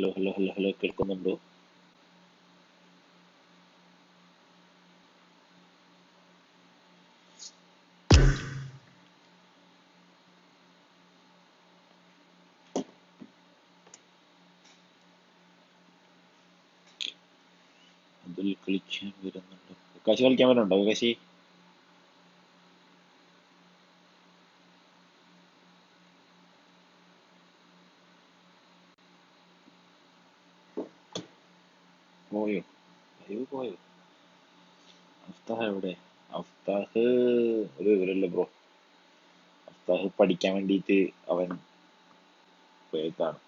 Hello hello hello hello കേൾക്കുന്നുണ്ടോ അതിൽ കളിക്കാൻ വരുന്നുണ്ടോ കാശി കളിക്കാൻ വരുന്നുണ്ടോ കാശി പോയോ. അയ്യോ പോയോ. അഫ്താഹ് എവിടെ? അഫ്താഹ് ഒരു വിവരമില്ല ബ്രോ. അഫ്താഹ് പഠിക്കാൻ വേണ്ടിയിട്ട് അവൻ പോയേക്കാണ്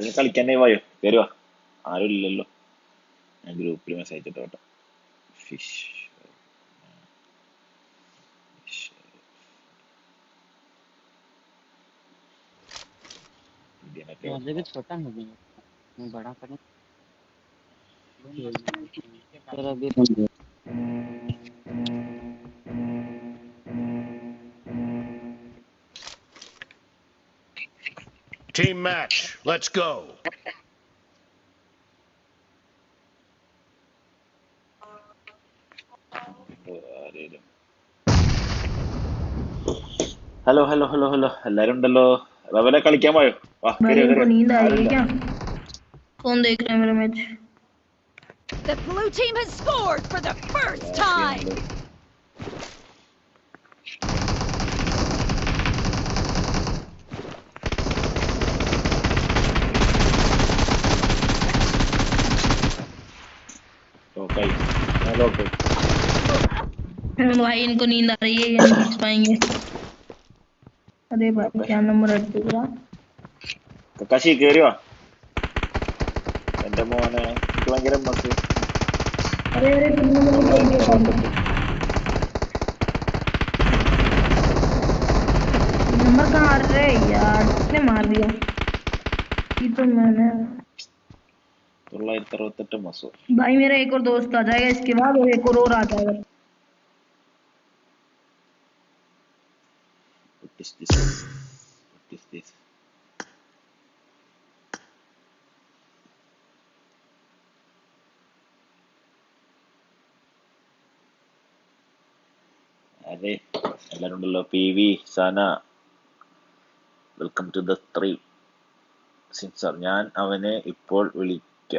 ആരെങ്കിലും കളിക്കാനേ പോയോ വരുവാ ആരും ഇല്ലല്ലോ ഞാൻ ഗ്രൂപ്പിൽ മെസ്സേജ് ഇട്ടോ കേട്ടോ ഫിഷ് पहले भी छोटा है भी मैं बड़ा करूँ Team match. Let's go. Hello hello hello hello എല്ലാരും ഉണ്ടല്ലോ റവല കളിക്കാൻ പോയോ? The blue team has scored for the first time. हम भाई इनको नींद आ रही है ये नहीं उठ पाएँगे अरे भाई क्या नंबर अट गया तो कशी कह ಕೇರಿವಾ ಎಂತ ಮೋನೆ ಕಿವಂಗಿರ ಮಸ್ತಿ ಅರೆ ಅರೆ ತುಂಬಾ ಮೋನೆ नंबर कहाँ आ रहे यार किसने मार दिया ये तो मैंने तो लाइट तरह तट मसो भाई मेरा एक और दोस्त आ जाएगा इसके बाद और एक और आ जाएगा What is this? What is this? അതെ എല്ലാരും ഉണ്ടല്ലോ പി വി സന വെൽക്കം ടു ദ ത്രീ സിൻസർ ഞാൻ അവനെ ഇപ്പോൾ വിളിക്ക.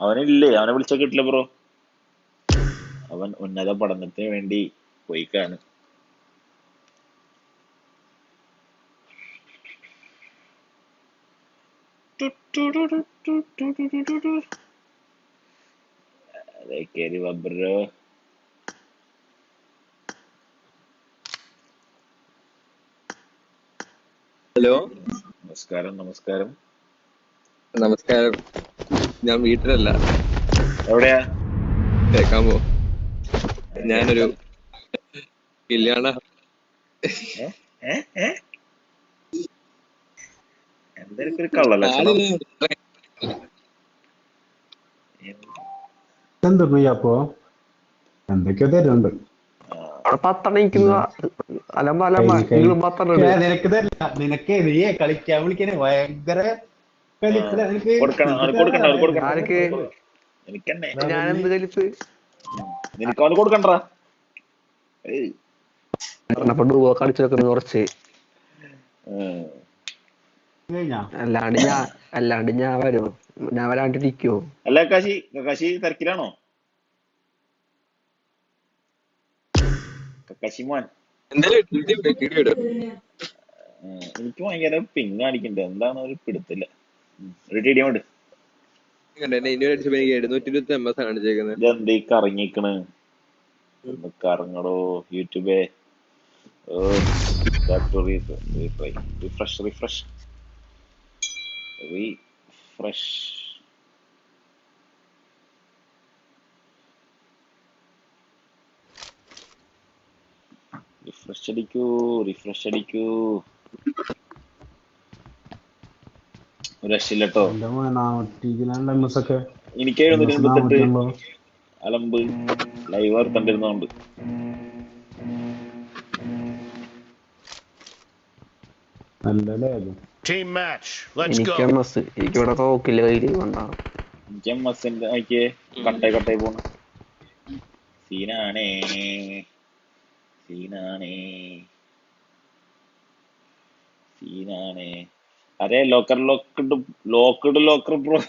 അവനില്ലേ? അവനെ വിളിച്ചാ കിട്ടില്ല ബ്രോ. അവൻ ഉന്നത പഠനത്തിന് വേണ്ടി പോയിക്കാണ്. അതെ കേറി വാ bro. ഹലോ? നമസ്കാരം നമസ്കാരം. നമസ്കാരം. ഞാൻ വീട്ടിലല്ല. എവിടെയാ? കേൾക്കാൻ പോ ഞാനൊരു കല്യാണ ഏ? ഏ? കള്ളലക്ഷണം എന്ത് അപ്പോ? എന്തൊക്കെയോ തരുന്നുണ്ട്. നിനക്ക് നീയെ കളിക്കാൻ വിളിക്കണേ ഭയങ്കര കൊടുക്കണ്ട നിനക്ക് അവന് കളിച്ചു വെക്കുന്നത് കുറച്ച് അല്ലാണ്ട് ഞാൻ അല്ലാണ്ട് ഞാൻ വരും. ഞാൻ വരാണ്ടിരിക്കുവോ അല്ല കാശി കാശി തിരക്കിലാണോ? കാശി മോൻ. എനിക്ക് ഭയങ്കര പിങ് കാണിക്കണ്ട്. എന്താണ് ഒരു പിടുത്തില്ല. ഒരു ടി ഡി ഉണ്ട് ഇതെന്ത് കറങ്ങിക്കണ്? കറങ്ങടോ യൂട്യൂബേ. റിഫ്രഷ് റിഫ്രഷ് റിഫ്രഷ് റിഫ്രഷ് അടിക്കൂ റിഫ്രഷ് അടിക്കൂ. ഒരു എസ് ഒക്കെ എനിക്ക് എഴുന്നൂറ്റി അലമ്പ്. ലൈവ് വർത്തണ്ടിരുന്നോണ്ട് ഇവിടെ തോക്കില്ല കയ്യിൽ കൊണ്ടാണ് എനിക്ക് എം എസിന്റെ നോക്കിയേ കട്ടായി കട്ടായി പോണ. സീനാണേ. സീനാണേ. സീനാണേ. അരെ locker locked locked locker bro